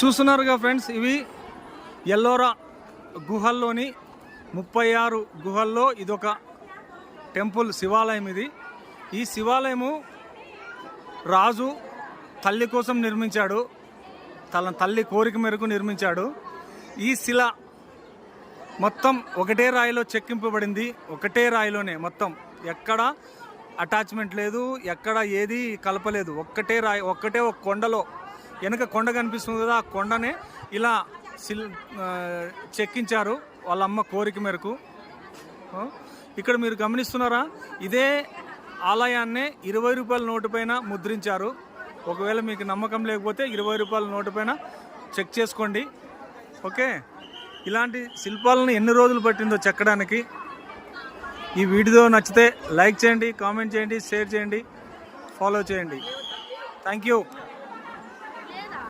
చూస్తున్నారుగా ఫ్రెండ్స్ ఇవి ఎల్లోరా గుహల్లోని ముప్పై ఆరు గుహల్లో ఇదొక టెంపుల్ శివాలయం ఇది. ఈ శివాలయము రాజు తల్లి కోసం నిర్మించాడు. తన తల్లి కోరిక మేరకు నిర్మించాడు. ఈ శిల మొత్తం ఒకటే రాయిలో చెక్కింపబడింది. ఒకటే రాయిలోనే మొత్తం. ఎక్కడ అటాచ్మెంట్ లేదు ఎక్కడ ఏది కలపలేదు. ఒక్కటే రాయి ఒక్కటే ఒక కొండలో వెనక కొండ కనిపిస్తుంది కదా ఆ కొండనే ఇలా సిల్ చెక్కించారు వాళ్ళ అమ్మ కోరిక మేరకు. ఇక్కడ మీరు గమనిస్తున్నారా? ఇదే ఆలయాన్నే ఇరవై రూపాయల నోటు పైన ముద్రించారు. ఒకవేళ మీకు నమ్మకం లేకపోతే ఇరవై రూపాయల నోటు పైన చెక్ చేసుకోండి. ఓకే? ఇలాంటి శిల్పాలను ఎన్ని రోజులు పట్టిందో చెక్కడానికి. ఈ వీడియో నచ్చితే లైక్ చేయండి కామెంట్ చేయండి షేర్ చేయండి ఫాలో చేయండి. Thank you.